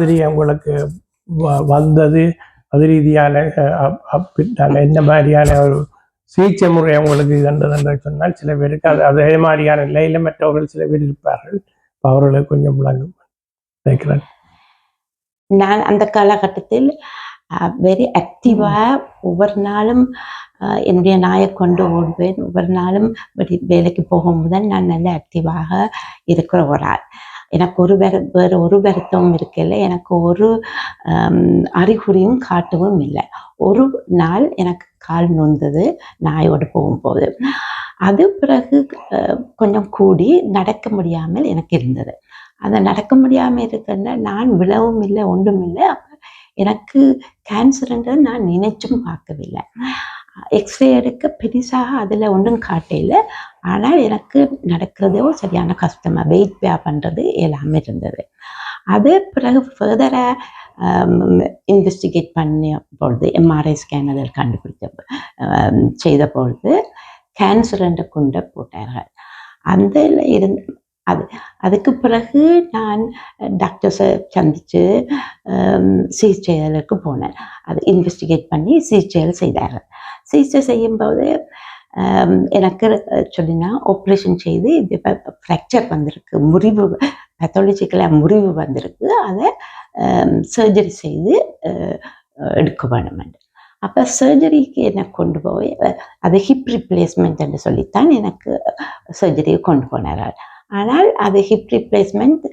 மாதிரி உங்களுக்கு வந்தது. அது ரீதியான அஹ், என்ன மாதிரியான ஒரு சிகிச்சை முறை அவங்களுக்கு இருந்தது என்று சொன்னால் சில பேருக்கு அது அதே மாதிரியான நிலையில மற்றவர்கள் சில பேர் இருப்பார்கள். அவர்களை கொஞ்சம் விளங்கும். நினைக்கிறேன். நான் அந்த காலகட்டத்தில் வெரி ஆக்டிவாக ஒவ்வொரு நாளும் என்னுடைய நாயை கொண்டு ஓடுவேன். ஒவ்வொரு நாளும் வேலைக்கு போகும்போது நான் நல்ல ஆக்டிவாக இருக்கிற ஒரு ஆள். எனக்கு ஒரு வேற வேறு ஒரு வருத்தமும் இருக்கல. எனக்கு ஒரு அறிகுறியும் காட்டவும் இல்லை. ஒரு நாள் எனக்கு கால் நொந்தது நாயோடு போகும்போது. அது பிறகு கொஞ்சம் கூடி நடக்க முடியாமல் எனக்கு இருந்தது. அந்த நடக்க முடியாமல் இருக்கிறத நான் விழவும் இல்லை ஒன்றும் இல்லை. அப்போ எனக்கு கேன்சர்ன்றது நான் நினைச்சும் பார்க்கவில்லை. எக்ஸ்ரே எடுக்க பெருசாக அதில் ஒன்றும் காட்டையில் ஆனால் எனக்கு நடக்கிறதோ சரியான கஷ்டமாக வெயிட் பே பண்ணுறது எல்லாமே இருந்தது. அது பிறகு ஃபர்தராக இன்வெஸ்டிகேட் பண்ண பொழுது எம்ஆர்ஐ ஸ்கேன் அதில் கண்டுபிடிச்ச செய்த பொழுது கேன்சர் என்ற குண்டை போட்டார்கள். அந்த இருந்து அது அதுக்கு பிறகு நான் டாக்டர்ஸை சந்தித்து சிகிச்சைகளுக்கு போனேன். அது இன்வெஸ்டிகேட் பண்ணி சிகிச்சைகள் செய்தார்கள். சிகிச்சை செய்யும்போது um, எனக்கு சொல்லினா ஆப்ரேஷன் செய்து இது ஃப்ராக்சர் வந்திருக்கு முறிவு பெத்தாலஜிக்கலாக முறிவு வந்திருக்கு. அதை um, சர்ஜரி செய்து எடுக்க வேணும் அப்போ சர்ஜரிக்கு என்னை கொண்டு போய் அது ஹிப் ரிப்ளேஸ்மெண்ட் என்று சொல்லித்தான் எனக்கு சர்ஜரியை கொண்டு போனார்கள். ஆனால் அது ஹிப் ரிப்ளேஸ்மெண்ட்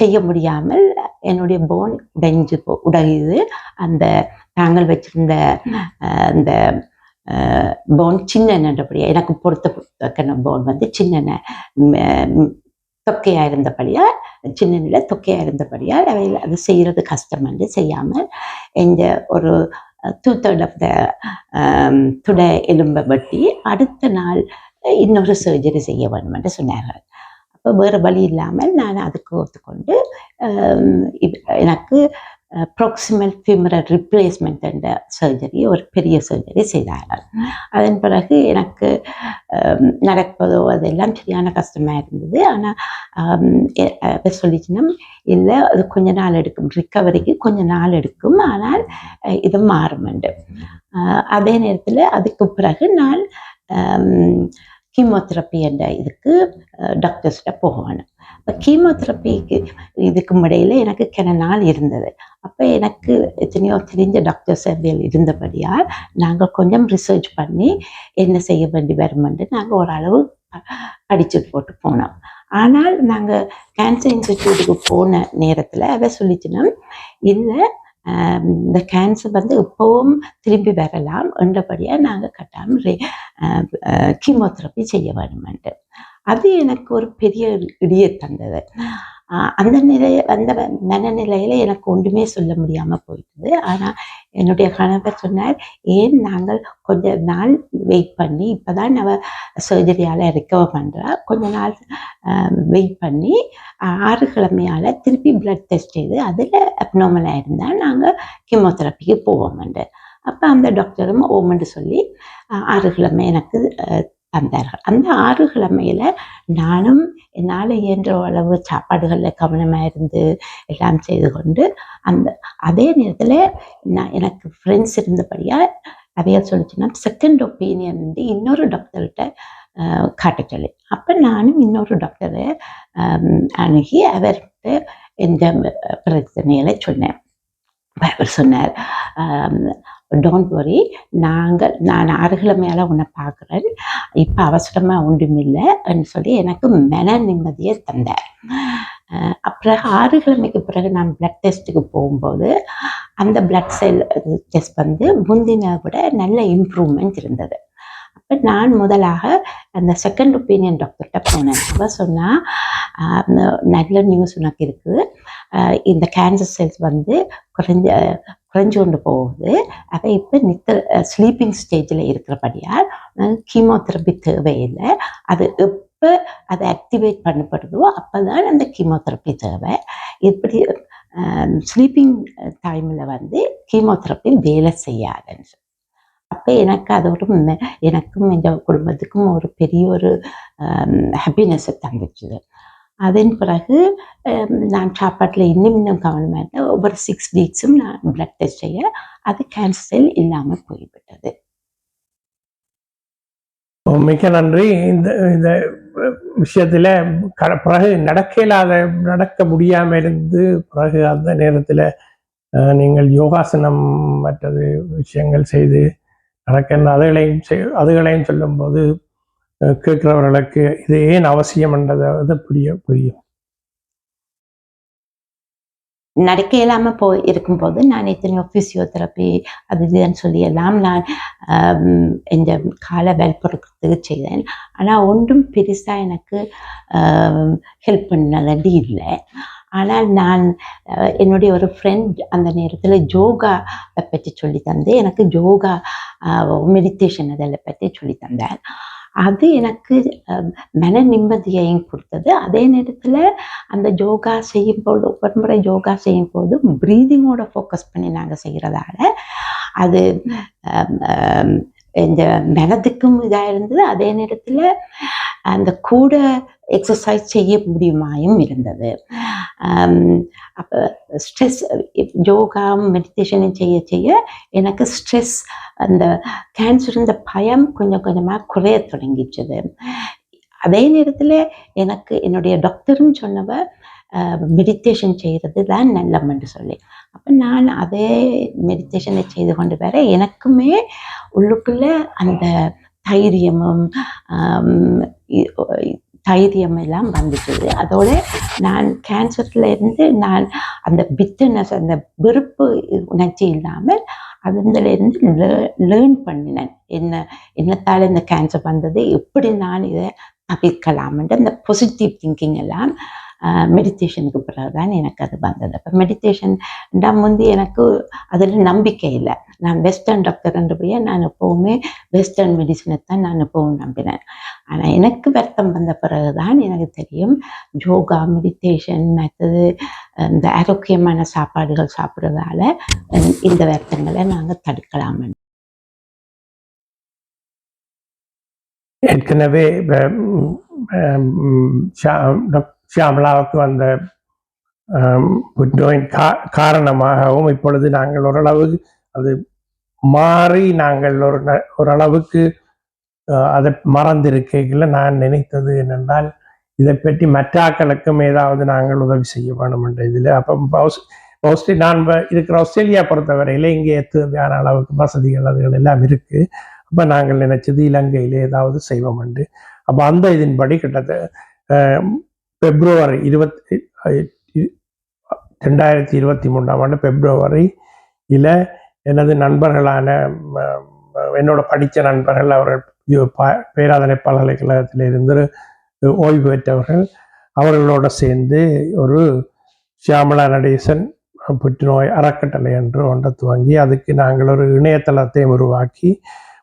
செய்ய முடியாமல் என்னுடைய போன் உடைஞ்சு போ உடையுது. அந்த நாங்கள் வச்சிருந்த அந்த போன் சின்ன எனக்கு பொறுத்த போன் வந்து சின்ன தொக்கையாக இருந்தபடியால் சின்னண்ணில் தொக்கையாக இருந்தபடியால் அவையில் அது செய்கிறது கஷ்டம் என்று செய்யாமல் இந்த ஒரு டூ தேர்ட் ஆஃப் த துடை எலும்பை வெட்டி அடுத்த நாள் இன்னொரு சர்ஜரி செய்ய வேண்டும் என்று சொன்னார்கள். அப்போ வேறு வழி இல்லாமல் நான் அதுக்கு ஒத்துக்கொண்டு எனக்கு ப்ராக்சிமல் ஃபிமரல் ரிப்ளேஸ்மெண்ட் என்ற சர்ஜரி ஒரு பெரிய சர்ஜரி செய்தார்கள். அதன் பிறகு எனக்கு நடப்பதோ அதெல்லாம் சரியான கஷ்டமாக இருந்தது. ஆனால் சொல்லிச்சுன்னா இல்லை அது கொஞ்ச நாள் எடுக்கும். ரிக்கவரிக்கு கொஞ்ச நாள் எடுக்கும். ஆனால் இது மாறுமெண்டு. அதே நேரத்தில் அதுக்கு பிறகு நான் கீமோதெரப்பி என்ற இதுக்கு டாக்டர்ஸ்கிட்ட போகணும். இப்போ கீமோதெரப்பிக்கு இதுக்கு இடையில எனக்கு கிண நாள் இருந்தது. அப்போ எனக்கு எத்தனையோ தெரிஞ்ச டாக்டர்ஸ் அவையில் இருந்தபடியால் நாங்கள் கொஞ்சம் ரிசர்ச் பண்ணி என்ன செய்ய வேண்டி வருமென்று நாங்கள் ஓரளவு அடிச்சுட்டு போட்டு போனோம். ஆனால் நாங்கள் கேன்சர் இன்ஸ்டிடியூட்டுக்கு போன நேரத்தில் அதை சொல்லிச்சுன்னா இல்லை இந்த கேன்சர் வந்து இப்போவும் திரும்பி வரலாம் என்றபடியாக நாங்கள் கட்டாமல் கீமோதெரப்பி செய்ய வேணுமென்று அது எனக்கு ஒரு பெரிய இடியை தந்தது. அந்த நிலை அந்த மனநிலையில் எனக்கு ஒன்றுமே சொல்ல முடியாமல் போயிட்டது. ஆனால் என்னுடைய கணவர் சொன்னார் ஏன் நாங்கள் கொஞ்ச நாள் வெயிட் பண்ணி இப்போ தான் அவ சர்ஜரியால் ரெக்கவர் பண்ணுறா கொஞ்ச நாள் வெயிட் பண்ணி ஆறு கிழமையால் திருப்பி பிளட் டெஸ்ட் செய்து அதில் அப்னாமலாக இருந்தால் நாங்கள் கீமோதெரப்பிக்கு போவோம்ண்டு அப்போ அந்த டாக்டரும் ஓமென்று சொல்லி ஆறு கிழமை எனக்கு தந்தார்கள். அந்த ஆறு கிழமையில் நானும் என்னால் இயன்ற அளவு சாப்பாடுகளில் கவனமாக இருந்து எல்லாம் செய்து கொண்டு அந்த அதே நேரத்தில் நான் எனக்கு ஃப்ரெண்ட்ஸ் இருந்தபடியாக அதைய சொல்லிச்சுன்னா செகண்ட் ஒப்பீனியன் வந்து இன்னொரு டாக்டர்கிட்ட காட்ட சொல்லி. அப்போ நானும் இன்னொரு டாக்டரை அணுகி அவர்கிட்ட இந்த பிரச்சனைகளை சொன்னேன். அவர் சொன்னார் டோன்ட் வரி நாங்கள் நான் ஆறுகிழமையால் உன்னை பார்க்குறேன். இப்போ அவசரமாக ஒன்றுமில்லைன்னு சொல்லி எனக்கு மன நிம்மதியை தந்தார். அப்புறம் ஆறு கிழமைக்கு பிறகு நான் பிளட் டெஸ்ட்டுக்கு போகும்போது அந்த பிளட் செல் டெஸ்ட் வந்து முந்தின விட நல்ல இம்ப்ரூவ்மெண்ட் இருந்தது. அப்போ நான் முதலாக அந்த செகண்ட் ஒப்பீனியன் டாக்டர்கிட்ட போனேன். அவ சொன்னால் நல்ல நியூஸ் உனக்கு இருக்குது இந்த கேன்சர் செல்ஸ் வந்து குறைஞ்ச குறைஞ்சு கொண்டு போகுது. அதை இப்போ நித்த ஸ்லீப்பிங் ஸ்டேஜில் இருக்கிறபடியால் கீமோதெரப்பி தேவையில்லை. அது எப்போ அதை ஆக்டிவேட் பண்ணப்படுதோ அப்போ தான் அந்த கீமோதெரப்பி தேவை. இப்படி ஸ்லீப்பிங் டைமில் வந்து கீமோதெரப்பி வேலை செய்யாதுன்னு அப்போ எனக்கு அது ஒரு எனக்கும் எங்கள் குடும்பத்துக்கும் ஒரு பெரிய ஒரு ஹாப்பினஸ்ஸை தந்துச்சுது அதன் பிறகு நான் சாப்பாட்டில் இன்னும் இன்னும் கவனமாக இருந்தேன். ஒவ்வொரு சிக்ஸ் வீக்ஸும் நான் பிளட் டெஸ்ட் செய்ய அது கேன்சர் இல்லாமல் போய்விட்டது. மிக்க நன்றி. இந்த இந்த விஷயத்தில் க- பிறகு நடக்க இல்லாத நடக்க முடியாம இருந்து பிறகு அந்த நேரத்தில் நீங்கள் யோகாசனம் மற்றது விஷயங்கள் செய்து நடக்கின்ற அதுகளையும் செய் அதுகளையும் சொல்லும்போது கேட்கிறவர்களுக்கு இது ஏன் அவசியம் என்றதை புரிய புரியும். நடக்க இல்லாமல் போய் இருக்கும்போது நான் எத்தனையோ ஃபிசியோதெரப்பி அது இதுன்னு சொல்லி எல்லாம் நான் இந்த காலை வலுப்படுறதுக்கு செய்தேன். ஆனால் ஒன்றும் பெருசாக எனக்கு ஹெல்ப் பண்ணது இல்லை. ஆனால் நான் என்னுடைய ஒரு ஃப்ரெண்ட் அந்த நேரத்தில் யோகாவை பற்றி சொல்லி தந்து எனக்கு யோகா மெடிடேஷன் அதில் பற்றி சொல்லி தந்தார். அது எனக்கு மன நிம்மதியையும் கொடுத்தது. அதே நேரத்தில் அந்த யோகா செய்யும்போது ஒரு முறை யோகா செய்யும்போது ப்ரீதிங்கோட ஃபோக்கஸ் பண்ணி நாங்கள் செய்கிறதால அது இந்த மனதுக்கும் இதாக இருந்தது. அதே நேரத்தில் அந்த கூட எக்ஸசைஸ் செய்ய முடியுமாயும் இருந்தது. அப்போ ஸ்ட்ரெஸ் யோகா மெடிடேஷனும் செய்ய செய்ய எனக்கு ஸ்ட்ரெஸ் அந்த கேன்சர் இந்த பயம் கொஞ்சம் கொஞ்சமாக குறைய தொடங்கிச்சது அதே நேரத்தில் எனக்கு என்னுடைய டாக்டரும் சொன்னவ மெடிடேஷன் செய்கிறது தான் நல்லம்னு சொல்லி அப்போ நான் அதே மெடிடேஷனை செய்து கொண்டு வர எனக்குமே உள்ளுக்குள்ளே அந்த தைரியமும் தைரியம் எல்லாம் வந்துச்சு அதோட நான் கேன்சர்ல இருந்து நான் அந்த பித்தனஸ் அந்த வெறுப்பு உணர்ச்சி இல்லாமல் அதுலேருந்து லே லேர்ன் பண்ணினேன். என்ன என்னத்தால் இந்த கேன்சர் வந்தது? எப்படி நான் இதை தவிர்க்கலாம்ன்ற அந்த பாசிட்டிவ் திங்கிங் எல்லாம் மெடிடேஷனுக்கு பிறகு தான் எனக்கு அது வந்தது. அப்போ மெடிடேஷன் முந்தி எனக்கு அதில் நம்பிக்கை இல்லை. நான் வெஸ்டர்ன் டாக்டர்ன்றபடியே நான் எப்போவுமே வெஸ்டர்ன் மெடிசனை தான் நான் எப்போவும் நம்பினேன். ஆனால் எனக்கு வருத்தம் வந்த பிறகு தான் எனக்கு தெரியும் யோகா மெடிடேஷன் மற்றது இந்த ஆரோக்கியமான சாப்பாடுகள் சாப்பிட்றதால இந்த வருத்தங்களை நாங்கள் தடுக்கலாம் ஏற்கனவே ஷியாமலாவுக்கு வந்த புற்றுநோயின் கா காரணமாகவும் இப்பொழுது நாங்கள் ஓரளவு அது மாறி நாங்கள் ஒரு ந- ஓரளவுக்கு அதை மறந்திருக்கையில் நான் நினைத்தது என்னென்றால் இதை பற்றி மற்றாக்களுக்கும் ஏதாவது நாங்கள் உதவி செய்ய வேணும் என்ற இதில். அப்போ மோஸ்ட்லி நான் இருக்கிற ஆஸ்திரேலியா பொறுத்தவரையில் இங்கே தேவையான அளவுக்கு வசதிகள் அதுகள் எல்லாம் இருக்குது அப்போ நாங்கள் நினைச்சது இலங்கையில் ஏதாவது செய்வோம் என்று. அப்போ அந்த இதன்படி கிட்டத்தட்ட பிப்ரவரி இருபத்தி ரெண்டாயிரத்தி இருபத்தி மூன்றாம் ஆண்டு பிப்ரவரி பிப்ரவரியில் எனது நண்பர்களான என்னோட படித்த நண்பர்கள் அவர்கள் பேராதனை பல்கலைக்கழகத்தில் இருந்து ஓய்வு பெற்றவர்கள் அவர்களோடு சேர்ந்து ஒரு சியாமலா நடேசன் புற்றுநோய் அறக்கட்டளை என்று ஒன்றை துவங்கி அதுக்கு நாங்கள் ஒரு இணையதளத்தை உருவாக்கி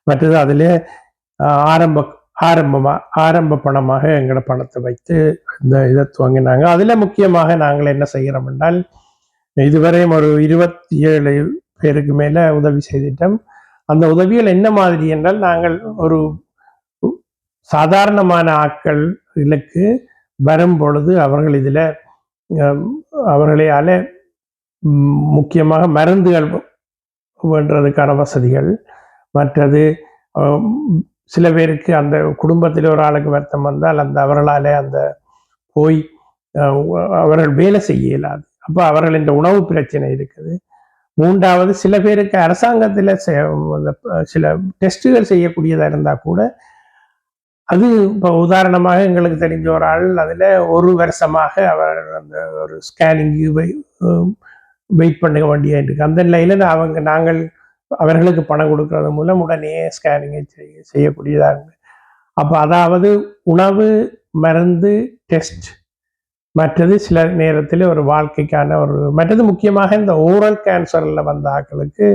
மற்றது அதில் ஆரம்ப ஆரம்பமாக ஆரம்ப பணமாக எங்களோட பணத்தை வைத்து இந்த இதை துவங்கினாங்க. அதில் முக்கியமாக நாங்கள் என்ன செய்கிறோம் என்றால் இதுவரையும் ஒரு இருபத்தி ஏழு பேருக்கு மேலே உதவி செய்திட்டோம். அந்த உதவிகள் என்ன மாதிரி என்றால் நாங்கள் ஒரு சாதாரணமான ஆட்களுக்கு வரும் பொழுது அவர்கள் இதில் அவர்களால் முக்கியமாக மருந்துகள் வேண்டதுக்கான வசதிகள் மற்றது சில பேருக்கு அந்த குடும்பத்தில் ஒரு ஆளுக்கு வருத்தம் வந்தால் அந்த அவர்களால் அந்த போய் அவர்கள் வேலை செய்ய இயலாது. அப்போ அவர்கள் இந்த உணவு பிரச்சனை இருக்குது. மூன்றாவது சில பேருக்கு அரசாங்கத்தில் சில டெஸ்ட்டுகள் செய்யக்கூடியதாக இருந்தால் கூட அது இப்போ உதாரணமாக எங்களுக்கு தெரிஞ்ச ஒரு ஆள் அதில் ஒரு வருஷமாக அவர் அந்த ஒரு ஸ்கேனிங்கு வெயிட் பண்ண வேண்டிய இருக்கு அந்த நிலையில் அவங்க நாங்கள் அவர்களுக்கு பணம் கொடுக்கறது மூலம் உடனே ஸ்கேனிங்கை செய்ய செய்யக்கூடியதாக இருக்கு அப்போ அதாவது உணவு மருந்து டெஸ்ட் மற்றது சில நேரத்தில் ஒரு வாழ்க்கைக்கான ஒரு மற்றது முக்கியமாக இந்த ஓரல் கேன்சரில் வந்த ஆக்களுக்கு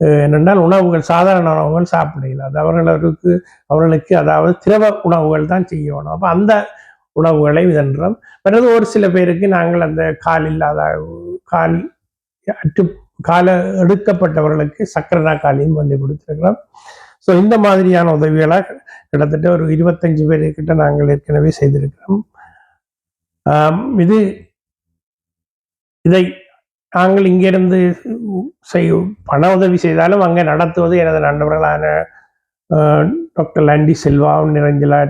என்னென்றால் உணவுகள் சாதாரண உணவுகள் சாப்பிட இயலாது அவர்களுக்கு அவர்களுக்கு அதாவது திரவ உணவுகள் தான் செய்யணும். அப்போ அந்த உணவுகளை இதன்றோம் மற்றது ஒரு சில பேருக்கு நாங்கள் அந்த கால் இல்லாத கால் அற்று கால எடுக்கப்பட்டவர்களுக்கு சக்கரனா காலையும் பண்ணி கொடுத்துருக்கிறோம். ஸோ இந்த மாதிரியான உதவிகளாக கிட்டத்தட்ட ஒரு இருபத்தஞ்சு பேர்கிட்ட நாங்கள் ஏற்கனவே செய்திருக்கிறோம். இது இதை நாங்கள் இங்கிருந்து செய் பண உதவி செய்தாலும் அங்கே நடத்துவது எனது நண்பர்களான டாக்டர் லாண்டி செல்வா நிரஞ்சலா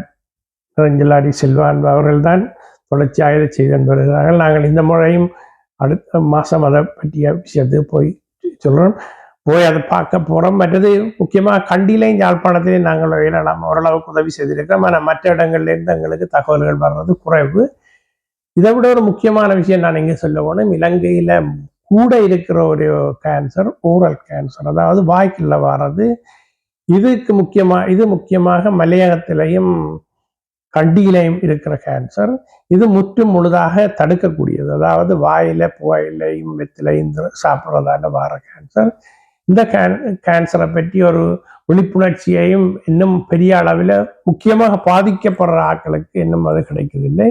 நிரஞ்சலாடி செல்வா என்பவர்கள்தான் தொடர்ச்சியாக இதை செய்து வருகிறார்கள். நாங்கள் இந்த முறையும் அடுத்த மாதம் அதை பற்றிய விஷயத்துக்கு போய் சொல்கிறோம் போய் அதை பார்க்க போகிறோம் மற்றது முக்கியமாக கண்டிலையும் யாழ்ப்பாணத்திலையும் நாங்கள் வகையில் நம்ம ஓரளவுக்கு உதவி செய்திருக்கிறோம். ஆனால் மற்ற இடங்கள்லேருந்து எங்களுக்கு தகவல்கள் வர்றது குறைவு. இதை விட ஒரு முக்கியமான விஷயம் நான் இங்கே சொல்ல போனோம் இலங்கையில் கூட இருக்கிற ஒரு கேன்சர் ஓரல் கேன்சர் அதாவது வாய்க்குள்ள வர்றது. இதுக்கு முக்கியமாக இது முக்கியமாக மலையகத்திலையும் கண்டியிலையும் இருக்கிற கேன்சர் இது முற்றும் முழுதாக தடுக்கக்கூடியது. அதாவது வாயில புகையிலையும் வெத்திலையும் சாப்பிட்றதால வர கேன்சர் இந்த கேன் கேன்சரை பற்றி ஒரு விழிப்புணர்ச்சியையும் இன்னும் பெரிய அளவில் முக்கியமாக பாதிக்கப்படுற ஆட்களுக்கு இன்னும் அது கிடைக்கவில்லை.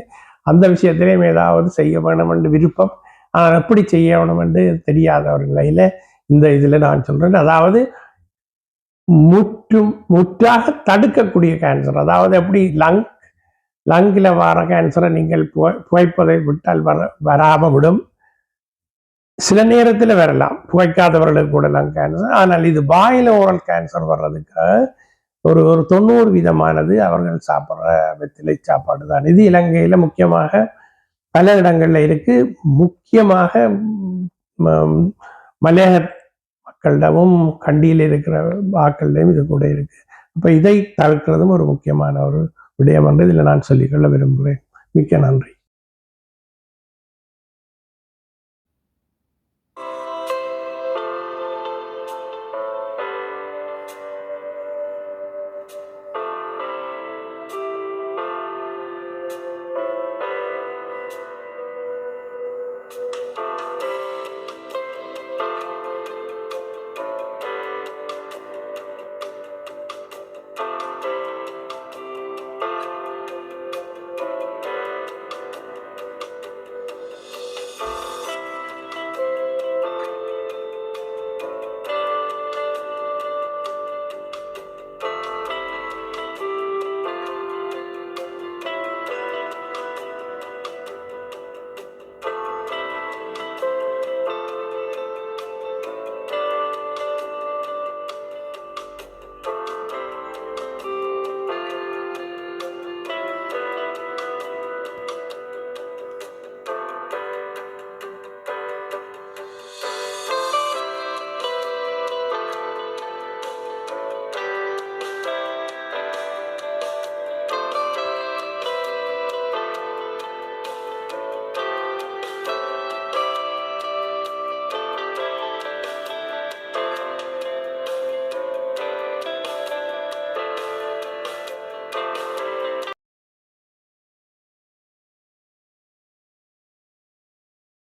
அந்த விஷயத்திலையும் ஏதாவது செய்ய வேணும் என்று விருப்பம் ஆனால் எப்படி செய்ய வேணும் என்று தெரியாத ஒரு நிலையில் இந்த இதில் நான் சொல்கிறேன் அதாவது முற்றும் முற்றாக தடுக்கக்கூடிய கேன்சர் அதாவது எப்படி லங் லங்கில் வர கேன்சரை நீங்கள் புகை புகைப்பதை விட்டால் வர வராமல் விடும். சில நேரத்தில் வரலாம். புகைக்காதவர்களுக்கு கூட லங் கேன்சர் ஆனால் இது வாயில ஓரல் கேன்சர் வர்றதுக்கு ஒரு ஒரு தொண்ணூறு விதமானது அவர்கள் சாப்பிட்ற வெத்திலை சாப்பாடு தான். இது இலங்கையில் முக்கியமாக பல இடங்களில் இருக்கு. முக்கியமாக மலையக மக்களிடமும் கண்டியில் இருக்கிற ஆக்களிடம் இது கூட இருக்கு. அப்போ இதை தவிர்க்கிறதும் ஒரு முக்கியமான ஒரு விடயம் என்று இதில் நான் சொல்லிக்கொள்ள விரும்புகிறேன். மிக்க நன்றி.